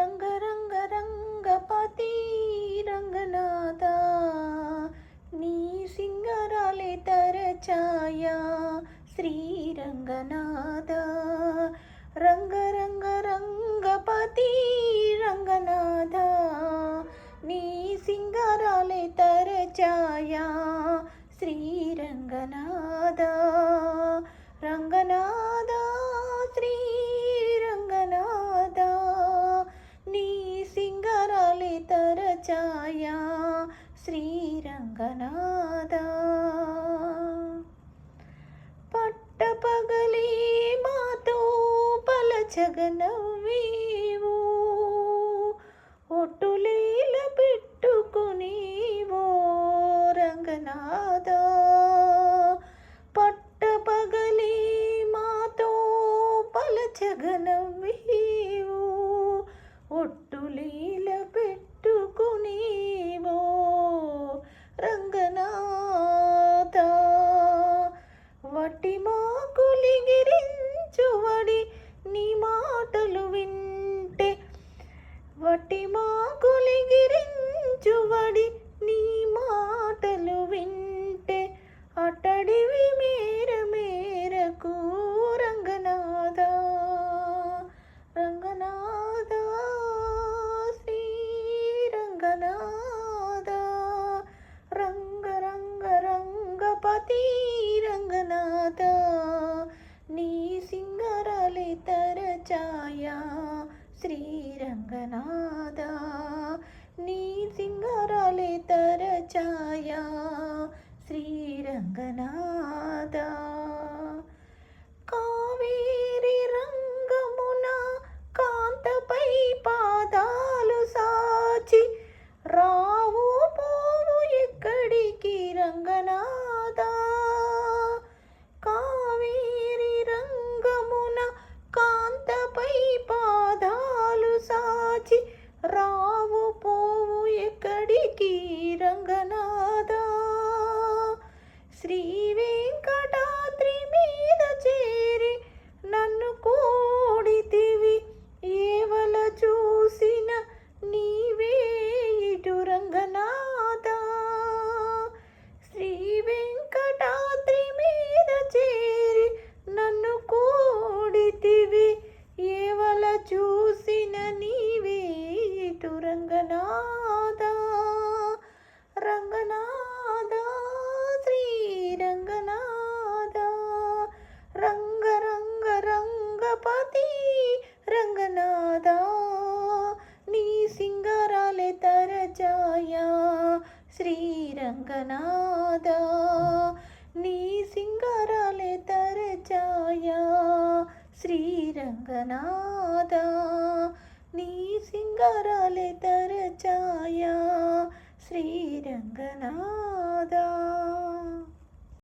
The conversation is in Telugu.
రంగ రంగ రంగపతి రంగనాథ నీ సింగరాలే తరచాయా శ్రీరంగనాథ రంగ రంగ రంగపతి రంగనాథ నీ సింగరాలే తరచాయా శ్రీరంగనాథ తరచాయా శ్రీరంగనాథ. పట్టపగలే మాతో పలచగనవీవు ఒట్టులీల పెట్టుకునేవో రంగనాథ? పట్టపగలే మాతో పలచగనవీవు ఒట్టులీ కులిగిరించువడి నీ మాటలు వింటే. వటి మా కులిగిరించువడి నీ మాటలు వింటే. అటడివి మేర మేరకు రంగనాథ రంగనాథ శ్రీ రంగనాథ రంగ రంగ రంగపతి రంగనాథ. తరచాయా శ్రీరంగనాథ నీ సింగరాలే తరచాయా శ్రీరంగనాథ. కావేరి రంగమున కాంతపై పాదాలు సాచి ที่ร้อง శ్రీరంగనాథ నీ సింగారాలే తరచాయా. శ్రీరంగనాథ నీ సింగారాలే తరచాయా. శ్రీరంగనాథ.